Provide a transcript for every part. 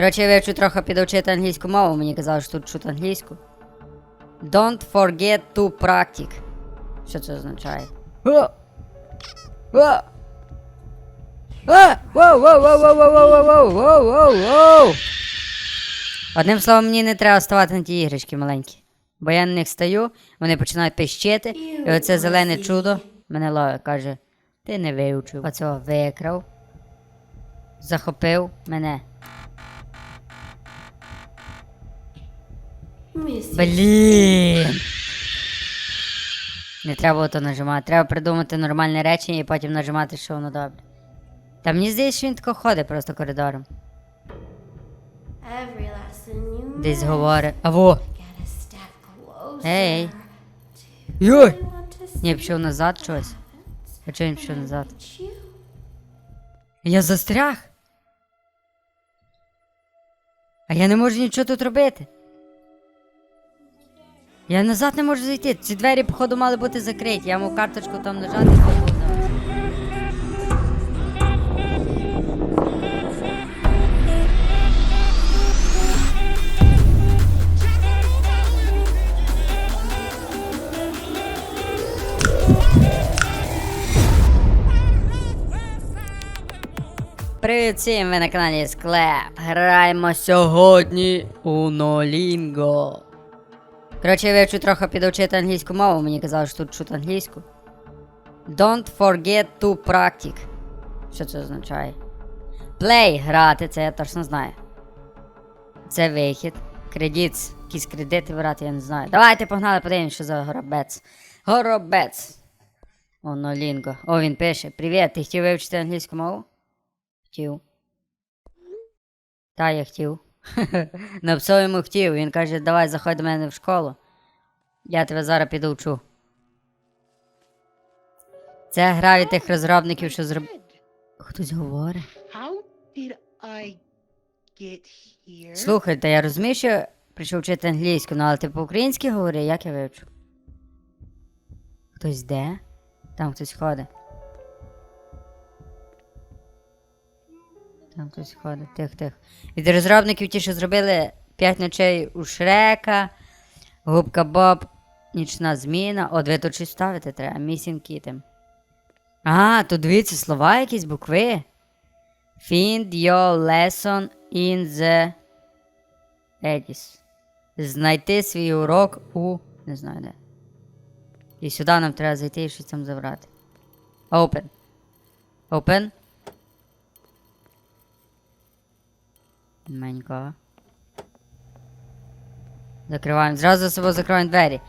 Короче, я вивчу трохи підучити англійську мову, мені казали, що тут чуть англійську. Don't forget to practice. Що це означає? Одним словом, мені не треба ставати на ті іграшки маленькі. Бо я на них стаю, вони починають пищити, і оце зелене чудо мене ловить, каже, ти не вивчив. Оцього викрав, захопив мене. Блін. Не треба то нажимати. Треба придумати нормальне речення і потім нажимати, що воно добре. Та мені здається, що він тако ходить просто коридором. Десь говорить. Аво! Ей! Йой! Ні, пішов назад щось. А чого він пішов назад? Я застряг. А я не можу нічого тут робити. Я назад не можу зайти. Ці двері, походу, мали бути закриті. Я мав карточку там нажати. і. Привіт всім, ви на каналі Склеп. Граємо сьогодні у Нолінго. Коротше, я вивчу трохи підучити англійську мову, мені казали, що тут чути англійську. Don't forget to practice. Що це означає? Play грати, це я точно знаю. Це вихід. Кредит, якісь кредити брати, я не знаю. Давайте погнали, подивимось, що за горобець. Горобець. О, Нолінго. О, він пише: Привіт, ти хотів вивчити англійську мову? Хотів. Та я хотів. Написав йому хотів. Він каже, давай заходь до мене в школу. Я тебе зараз підучу. Це гра від тих розробників, що зроб... Хтось говорить. Слухайте, я розумію, що прийшов вчити англійську, ну але ти по-українськи говори, як я вивчу? Хтось де? Там хтось ходить. Там хтось ходить, тих, тих. Від розробників ті, що зробили 5 ночей у Шрека, Губка Боб, Нічна зміна. О, ви тут щось ставити треба, Missing Kitten. А, тут дивіться слова якісь букви. Find your lesson in the Edis. Знайти свій урок у. Не знаю де. І сюди нам треба зайти і щось там забрати. Open. Open. Менько. Закриваємо. Зразу за собою закриваємо двері.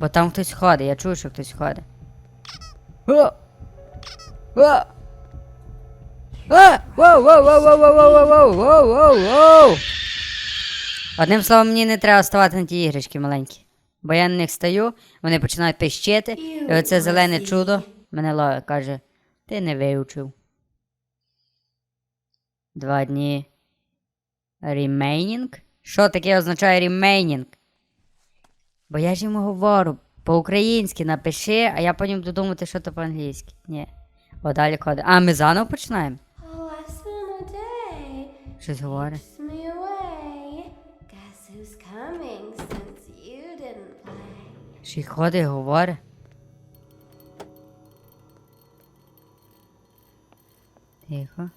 Бо там хтось ходить, я чую, що хтось ходить. О! О! А! Воу, воу, воу, воу, воу, воу, воу, воу, воу, воу. Одним словом, мені не треба ставати на ті іграшки маленькі. Бо я на них стаю, вони починають пищити, і оце зелене чудо мене ловить, каже, ти не вивчив. Два дні. Remaining? Що таке означає remaining? Бо я ж йому говорю по-українськи напиши, а я потім буду думати, що то по-англійськи. Ні. О, далі ходить. А, ми заново починаємо? Щось говорить. Ще й ходить і говорить. Тихо.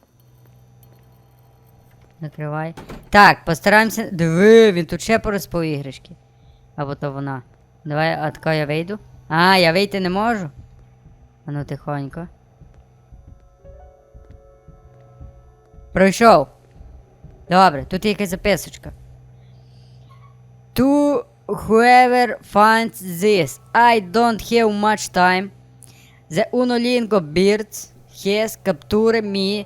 Накривай. Так, постараємося. Диви, він тут ще порозпав іграшки. Або то вона. Давай, а тако я вийду. А, я вийти не можу. А ну тихонько. Пройшов. Добре, тут є якась записочка. To whoever finds this, I don't have much time. The Unolingo birds has captured me,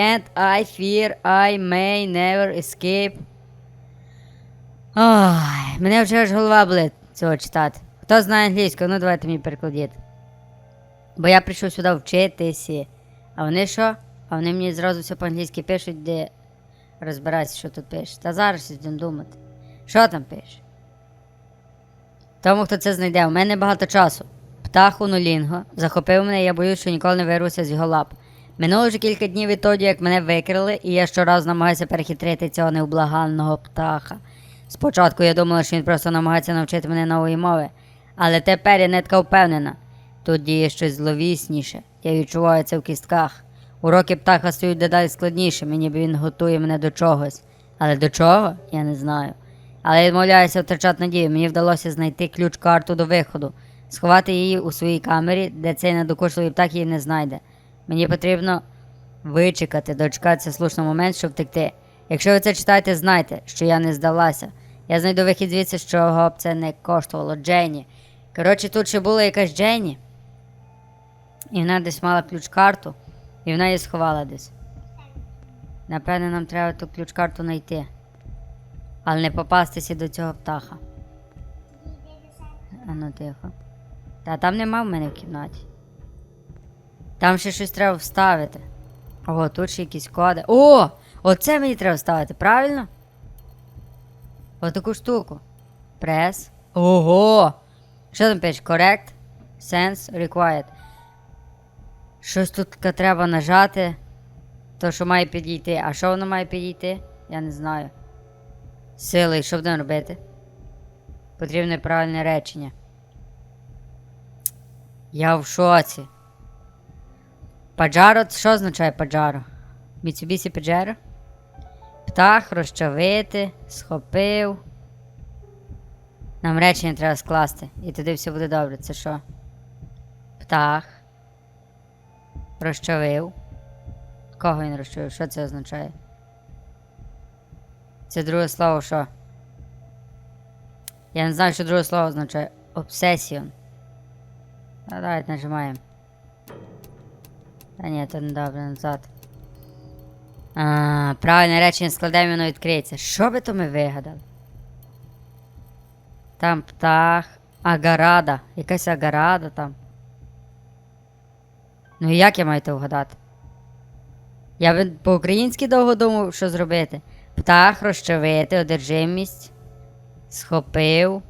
and I fear I may never escape. Ой, мене вже аж голова болить цього читати. Хто знає англійську, ну давайте мені перекладіть. Бо я прийшов сюди вчитися. А вони що? А вони мені зразу все по-англійськи пишуть, де розбиратися, що тут пише. Та зараз йдемо думати. Що там пише? Тому, хто це знайде, у мене багато часу. Птах Унулінго захопив мене, я боюсь, що ніколи не вирвуся з його лап. Минуло вже кілька днів відтоді, як мене викрили, і я щоразу намагаюся перехитрити цього невблаганного птаха. Спочатку я думала, що він просто намагається навчити мене нової мови, але тепер я не така впевнена. Тут діє щось зловісніше, я відчуваю це в кістках. Уроки птаха стають дедалі складнішими, ніби він готує мене до чогось. Але до чого? Я не знаю. Але я відмовляюся втрачати надію. Мені вдалося знайти ключ-карту до виходу, сховати її у своїй камері, де цей надокучливий птах її не знайде. Мені потрібно вичекати, дочекатися слушний момент, щоб втекти. Якщо ви це читаєте, знайте, що я не здалася. Я знайду вихід звідси, чого б це не коштувало. Дженні. Коротше, тут ще була якась Дженні. І вона десь мала ключ-карту, і вона її сховала десь. Напевне, нам треба ту ключ-карту знайти. Але не попастися до цього птаха. А ну тихо. Та там нема в мене в кімнаті. Там ще щось треба вставити. Ого, тут ще якісь коди. О! Оце мені треба вставити, правильно? Отаку штуку. Прес. Ого! Що там пише? Correct? Sense required. Щось тут треба нажати. То, що має підійти. А що воно має підійти? Я не знаю. Сили, що будемо робити? Потрібне правильне речення. Я в шоці. Паджаро, що означає паджаро? Міцубісі Паджаро? Птах розчавити, схопив. Нам речення треба скласти, і тоді все буде добре. Це що? Птах. Розчавив. Кого він розчавив? Що це означає? Це друге слово що? Я не знаю, що друге слово означає. Обсесіон. А давайте нажимаємо. Та ні, то не добре назад. А, правильне речення складемо, воно відкриється. Що би то ми вигадали? Там птах. Агарада. Якась агарада там. Ну і як я маю це вгадати? Я би по-українськи довго думав, що зробити. Птах розчавити, одержимість. Схопив.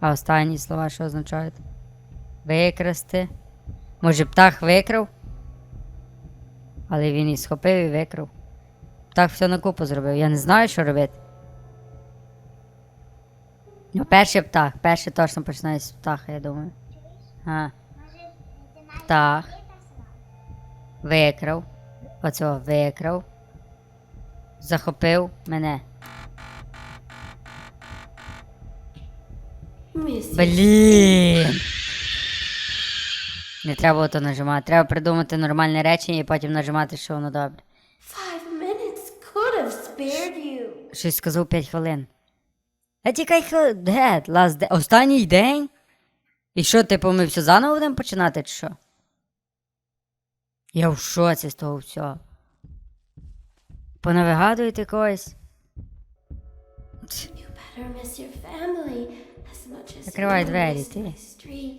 А останні слова що означають? Викрасти. Може, птах викрав? Але він і схопив і викрав. Птах все на купу зробив. Я не знаю, що робити. Ну, перший птах. Перший точно починає з птаха, я думаю. А. Птах. Викрав. Оцього викрав. Захопив мене. Mr. Блін. Не треба було то нажимати. Треба придумати нормальне речення і потім нажимати, що воно добре. Five minutes could have spared you. Щось сказав 5 хвилин. А тікай хвилин. Last day. Останній день? І що, типу, ми все заново будемо починати, чи що? Я в шоці з того всього. Понавигадуєте когось? You better miss your family Закривай двері, ти.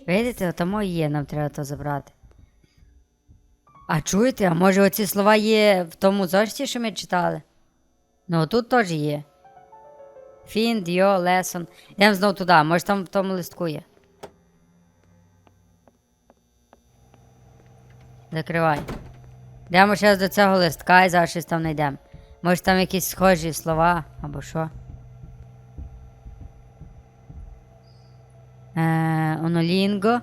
Видите, отамо є, нам треба то забрати. А чуєте, а може оці слова є в тому зошиті, що ми читали? Ну, тут теж є. Find your lesson. Йдемо знову туди, може там в тому листку є. Закривай. Йдемо зараз до цього листка і зараз щось там знайдемо. Може там якісь схожі слова або що. Е, онолінго.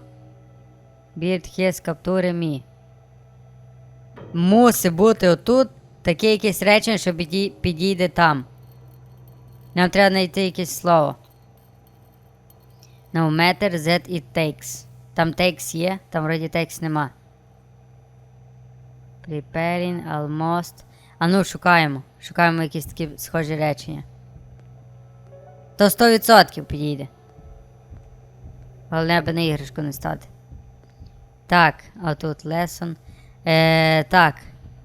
Біртхес каптури мі. Мусить бути отут таке якесь речення, що підійде там. Нам треба знайти якесь слово. No matter that it takes. Там takes є, там вроді takes нема. Preparing almost. А ну, шукаємо. Шукаємо якісь такі схожі речення. То 100% підійде. Головне, аби на іграшку не стати. Так, а тут lesson. Е, так.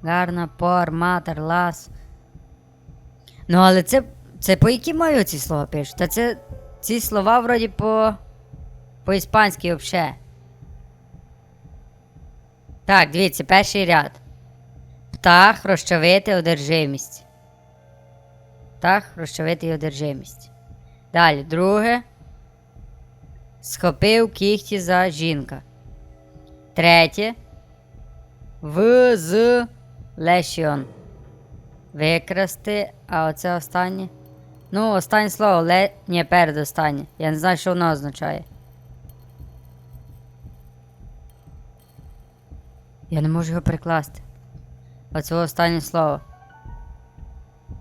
Гарна, пор, матер, лас. Ну, але це. Це по якій мові ці слова пишуть? Та це. Ці слова вроді по. По-іспанськи взагалі. Так, дивіться, перший ряд. Птах розчавити одержимість. Птах розчавити і одержимість. Далі, друге. Схопив кіхті за жінка. Третє. З лешіон. Викрасти, а оце останнє. Ну, останнє слово ле. Ні, передостаннє. Я не знаю, що воно означає. Я не можу його перекласти. Оце останнє слово.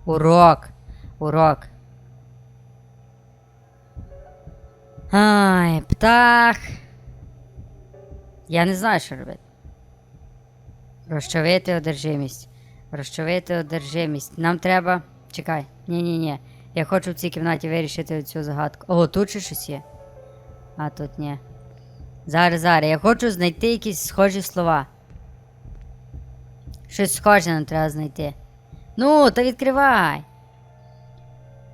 Урок. Урок. Ай, птах. Я не знаю, що робити. Розчавити одержимість. Розчавити одержимість. Нам треба. Чекай. Ні-ні-ні. Я хочу в цій кімнаті вирішити цю загадку. О, тут ще щось є. А тут ні. Зараз, зараз. Я хочу знайти якісь схожі слова. Щось схоже нам треба знайти. Ну, та відкривай.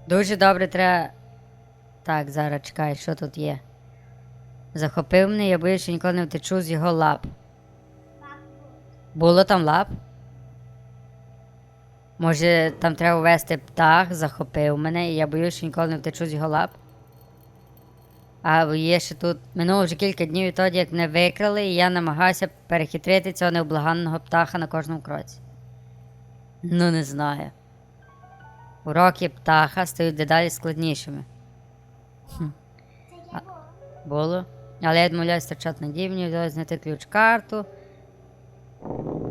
Дуже добре треба. Так, зараз чекай, що тут є. Захопив мене, я боюсь, що ніколи не втечу з його лап. Було там лап? Може, там треба ввести птах, захопив мене, і я боюсь, що ніколи не втечу з його лап. А є ще тут. Минуло вже кілька днів відтоді, як мене викрали, і я намагався перехитрити цього необлаганного птаха на кожному кроці. Ну, не знаю. Уроки птаха стають дедалі складнішими. Хм. А, було. Але я відмовляюсь втрачати надію, вдалося знайти ключ-карту.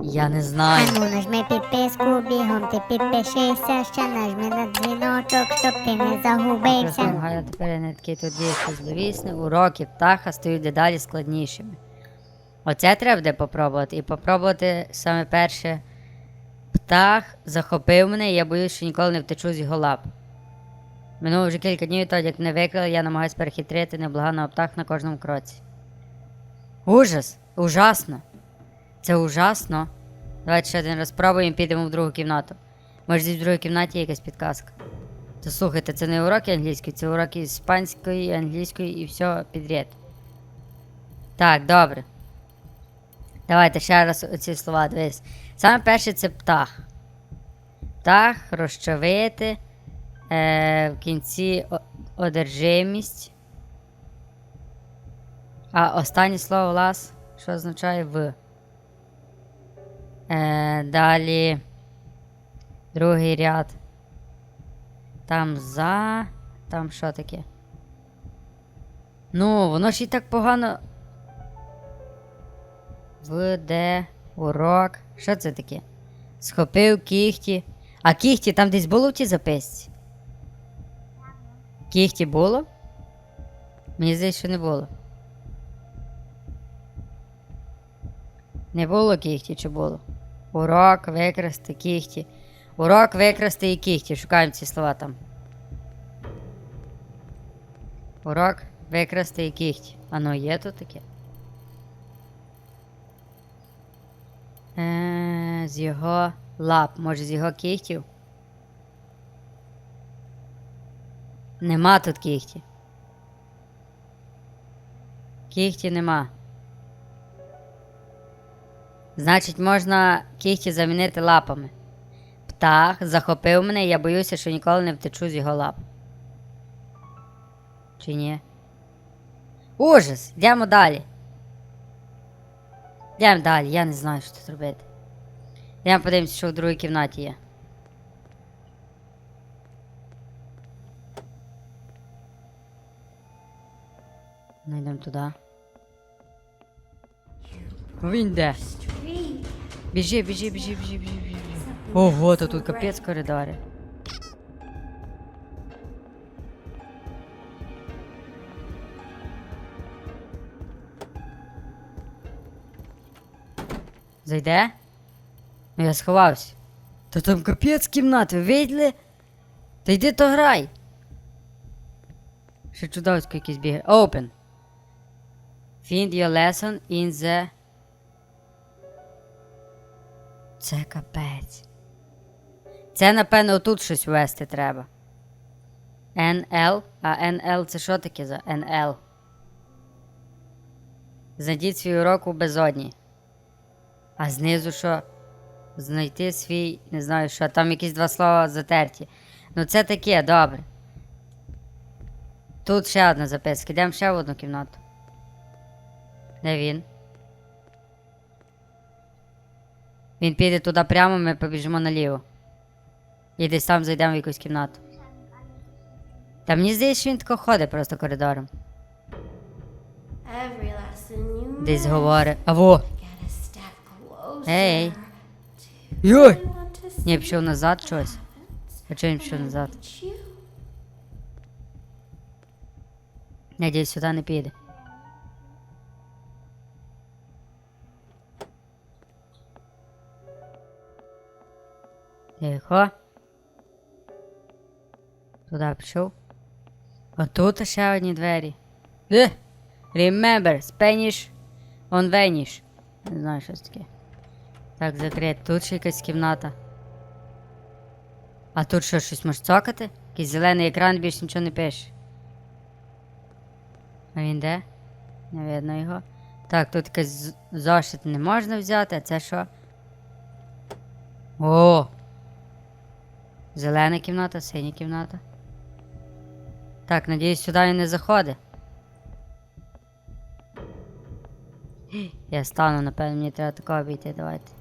Я не знаю. Ану, нажми підписку, бігом ти підпишися, ще нажми на дзвіночок, щоб ти не загубився. намагаю тепер я не такий щось зловісне. Уроки птаха стають дедалі складнішими. Оце треба буде попробувати. І попробувати саме перше. Птах захопив мене, і я боюсь, що ніколи не втечу з його лап. Минуло вже кілька днів тоді, як мене викрали, я намагаюся перехитрити неблаганого птаха на кожному кроці. Ужас! Ужасно! Це ужасно. Давайте ще один раз спробуємо, підемо в другу кімнату. Може, десь в другій кімнаті є якась підказка. То слухайте, це не уроки англійської, це уроки іспанської, англійської і все підряд. Так, добре. Давайте ще раз оці слова дивись. Саме перше це птах. Птах, розчавити. Е, в кінці одержимість. А останнє слово лас, що означає в. Е, далі. Другий ряд. Там за. Там що таке? Ну, воно ж і так погано. В, де, урок. Що це таке? Схопив кіхті. А кіхті там десь було в тій записці? Кіхті було? Мені здається, що не було. Не було кіхті чи було? Урок, викрасти, кіхті. Урок, викрасти і кіхті. Шукаємо ці слова там. Урок, викрасти і кіхті. Ано є тут таке? Е, з його лап. Може, з його кіхтів? Нема тут кіхті. Кіхті нема. Значить, можна кіхті замінити лапами. Птах захопив мене, і я боюся, що ніколи не втечу з його лап. Чи ні? Ужас! Йдемо далі. Йдемо далі, я не знаю, що тут робити. Йдемо подивимося, що в другій кімнаті є. Ну йдемо туди. Він де? Біжи, біжи, біжи, біжи, біжи, біжи. Ого, то тут капець коридори. Зайде? Ну я сховався. Та там капець кімнати, ви виділи? Та йди то грай. Ще чудовсько якийсь бігає. Open. Find your lesson in the... Це капець. Це, напевно, тут щось ввести треба. NL. А NL це що таке за NL? Знайдіть свій урок у безодні. А знизу що? Знайти свій. Не знаю що. Там якісь два слова затерті. Ну це таке, добре. Тут ще одна записка. Йдемо ще в одну кімнату. Де він? Він піде туди прямо, ми побіжимо наліво. І десь там зайдемо в якусь кімнату. Та мені здається, що він тако ходить просто коридором. Десь говорить. Аво! Ей! Йой! Ні, пішов назад щось. А чого він пішов назад? Надіюсь, сюди не піде. Тихо. Туди пішов. Отут ще одні двері. Де? Remember, Spanish on Vanish. Не знаю, що це таке. Так, закрити. Тут ще якась кімната. А тут що, щось може цокати? Якийсь зелений екран, більше нічого не пише. А він де? Не видно його. Так, тут якийсь зошит не можна взяти, а це що? О! Зелена кімната, синя кімната. Так, надіюсь, сюди він не заходить. Я стану, напевно, мені треба такого обійти, давайте.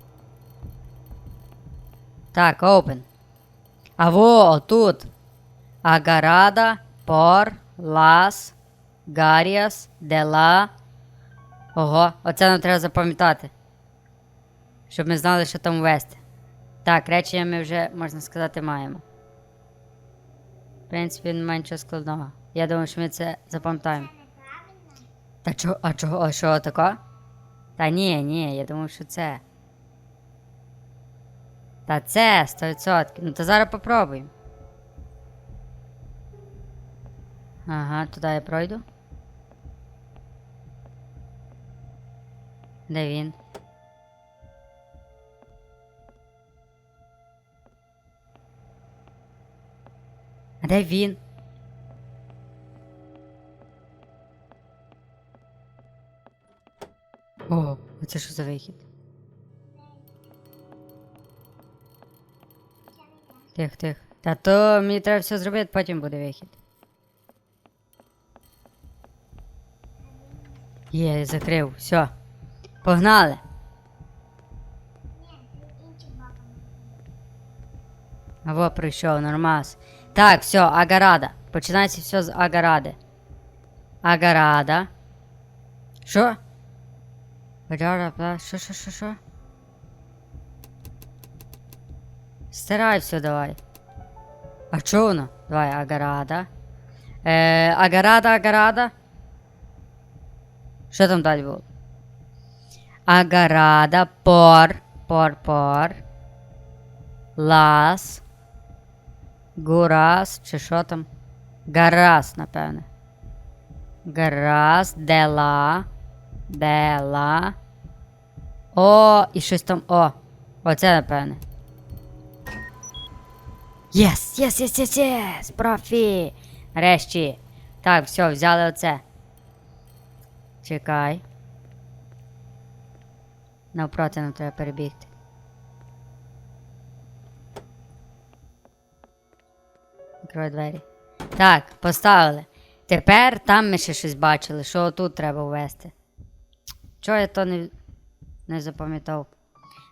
Так, open. А во, отут. Агарада, пор, лас, гаріас, дела. Ого, оце нам треба запам'ятати. Щоб ми знали, що там ввести. Так, речення ми вже, можна сказати, маємо. В принципі, немає нічого складного. Я думаю, що ми це запам'ятаємо. Та чого, а чого, а що тако? Та ні, ні, я думав, що це. Та це 100%. Ну то зараз попробуємо. Ага, туди я пройду. Де він? Де він? О, оце що за вихід? Тих, тих. Та то мені треба все зробити, потім буде вихід. Є, закрив, все. Погнали. Або прийшов, нормас. Так, все, Агарада. Починається все з Агаради. Агарада. Що? Що, що, що, що? Стирай все давай. А чо воно? Давай, Агарада. Е, Агарада, Агарада. Що там далі було? Агарада, пор, пор, пор. Лас. Гурас, чи що там? Гарас, напевне. Гарас, дела. Дела. О, і щось там. О. Оце, напевне. Єс, єс, єс, єс, єс, профі. Нарешті. Так, все, взяли оце. Чекай. Навпроти нам треба перебігти. Відкривай двері. Так, поставили. Тепер там ми ще щось бачили, що тут треба ввести. Чого я то не, не запам'ятав?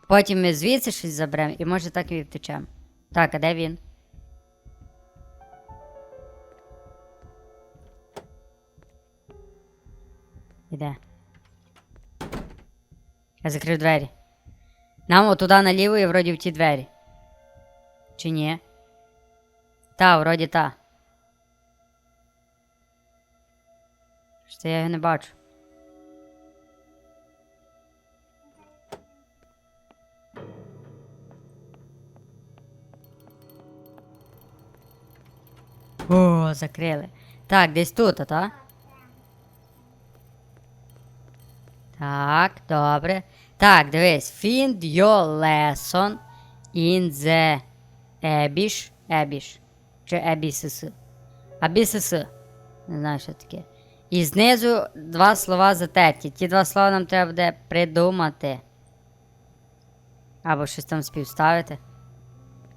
Потім ми звідси щось заберемо і може так і втечемо. Так, а де він? Іде. Я закрив двері. Нам отуда наліво і вроді в ті двері. Чи ні? Та, вроді та. Що я його не бачу. О, закрили. Так, десь тут, а та? Так, добре. Так, дивись. Find your lesson in the Abyss. Abyss. Чи Abyss. Abyss. Не знаю, що таке. І знизу два слова затерті. Ті два слова нам треба буде придумати. Або щось там співставити.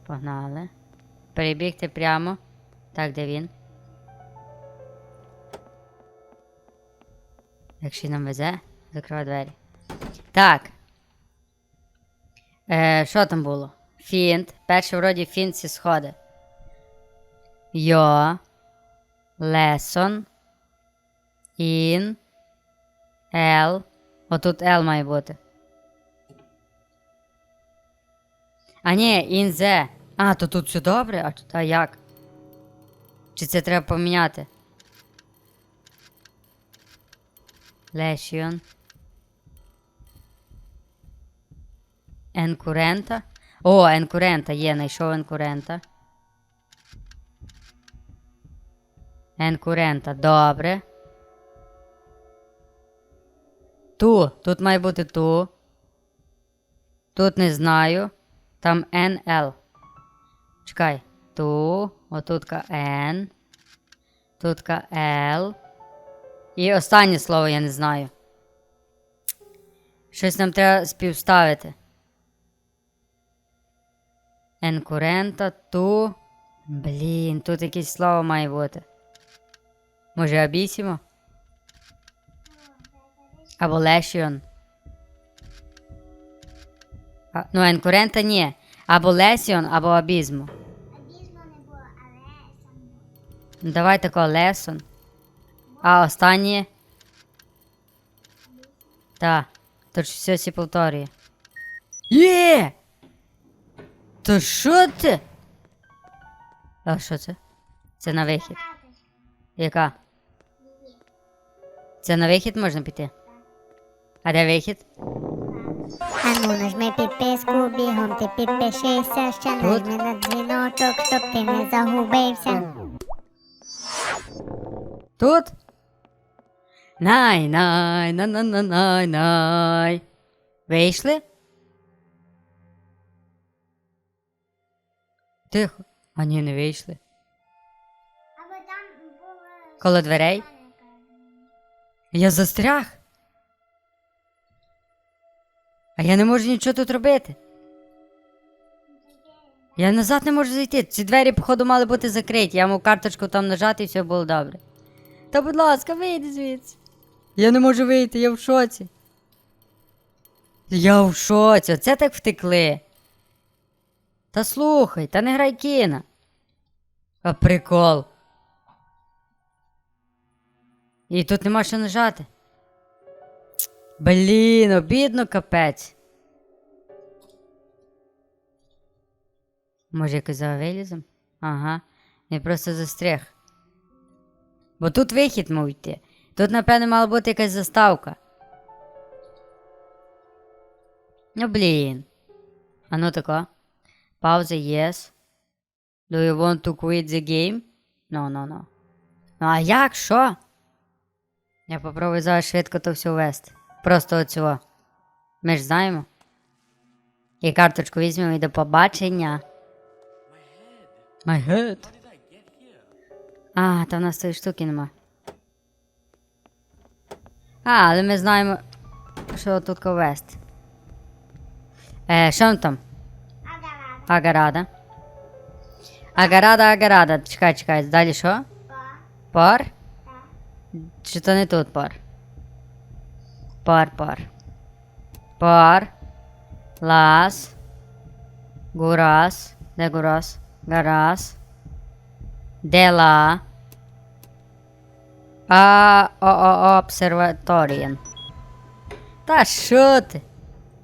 Погнали. Перебігти прямо. Так, де він? Якщо нам везе, закривай двері. Так. Е, що там було? Фінт. Перше вроді фінт ці сходи. Йо. Лесон. Ін. Ел. Отут Л має бути. А ні, ін зе. А, то тут все добре, а, тут- а як? Чи це треба поміняти? Лешіон. Енкурента. О, енкурента є, знайшов енкурента. Енкурента, добре. Ту. Тут має бути ту. Тут не знаю. Там НЛ. Чекай. Ту. Отутка Н. Тутка Л. І останнє слово я не знаю. Щось нам треба співставити. Енкурента, ту. Блін, тут якесь слово має бути. Може, абісімо? Або лешіон. А, ну, енкурента ні. Або лесіон, або абізмо. Ну, Давай такого лесон. А останнє. Та. Тут ж все сі повторює. Є! То що це? А що це? Це на вихід. Яка? Це на вихід можна піти? А де вихід? Ану, нажми підписку, бігом ти підпишися, ще нажми на дзвіночок, щоб ти не загубився. Тут? Най, най, на на на най, най. Вийшли? Тихо. А ні, не вийшли. Коло дверей? Я застряг. А я не можу нічого тут робити. Я назад не можу зайти. Ці двері, походу, мали бути закриті. Я мав карточку там нажати і все було добре. Та, будь ласка, вийди звідси. Я не можу вийти, я в шоці. Я в шоці, оце так втекли. Та слухай, та не грай кіна. А прикол. І тут нема що нажати. Блін, обідно капець. Може, якось за вилізом? Ага. Я просто застряг. Бо тут вихід мав йти. Тут, напевно, мала бути якась заставка. Ну, блін. А ну тако. Пауза, yes. Do you want to quit the game? No, no, no. Ну, а як, що? Я попробую зараз швидко то все ввести. Просто оцього. Ми ж знаємо. І карточку візьмемо і до побачення. My head. А, та в нас тої штуки нема. А, але ми знаємо, що тут вести. Е, що там? Агарада. Агарада, агарада. Чекай, чекай, далі що? Пар? Чи то не тут пар? Пар, пар. Пар. Лас. Гурас. Де гурас? Гарас. Дела. А о, о, обсерваторієн. Та що ти?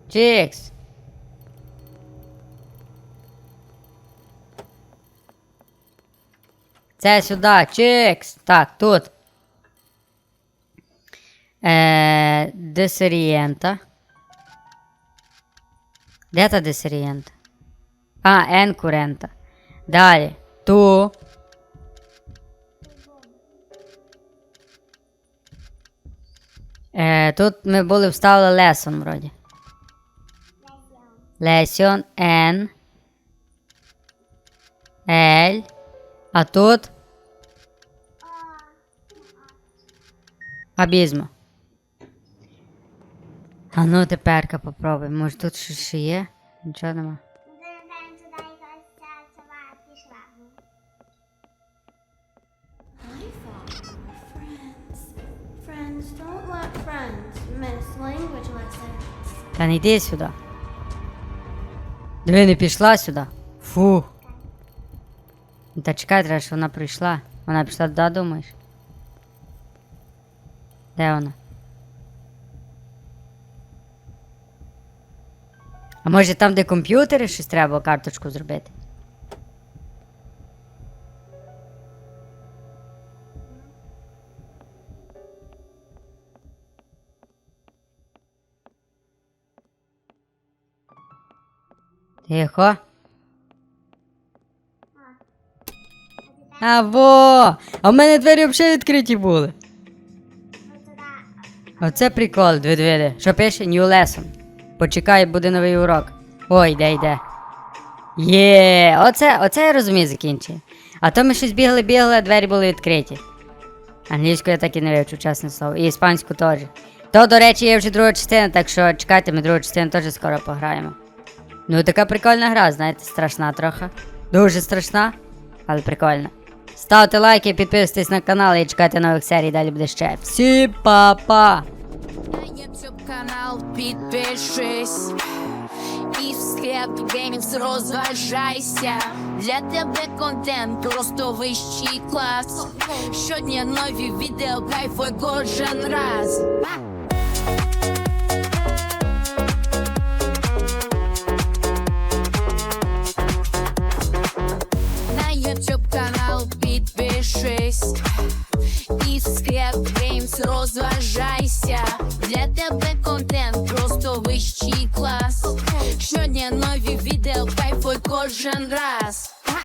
Чікс. Це сюди, чикс. Так, тут. Е, десерієнта. Де та десерієнта? А, енкурента. Далі. Ту. Е, тут ми були вставили лесон вроді. Лесіон, Н. Л. А тут. Абізмо. А ну теперка попробуємо. Може тут щось ще є? Нічого нема. Та не йди сюди. Диви, не пішла сюди. Фу. Та чекай, треба, що вона прийшла. Вона пішла туди, думаєш? Де вона? А може там, де комп'ютери, щось треба карточку зробити? Тихо. А во! А в мене двері взагалі відкриті були. Оце прикол, дві дві. Що пише? New lesson. Почекай, буде новий урок. Ой, йде, йде. Є, оце, оце я розумію закінчує. А то ми щось бігали, бігали, а двері були відкриті. Англійську я так і не вивчу, чесне слово. І іспанську теж. То, до речі, є вже друга частина, так що чекайте, ми другу частину теж скоро пограємо. Ну, така прикольна гра, знаєте, страшна трохи. Дуже страшна, але прикольна. Ставте лайки, підписуйтесь на канал і чекайте нових серій, далі буде ще. Всі па-па! Канал підпишись І в склеп геймікс розважайся Для тебе контент просто вищий клас Щодня нові відео, кайфуй кожен раз На YouTube канал підпишись і в Scrap Games розважайся Для тебе контент просто вищий клас Щодня нові відео, кайфуй кожен раз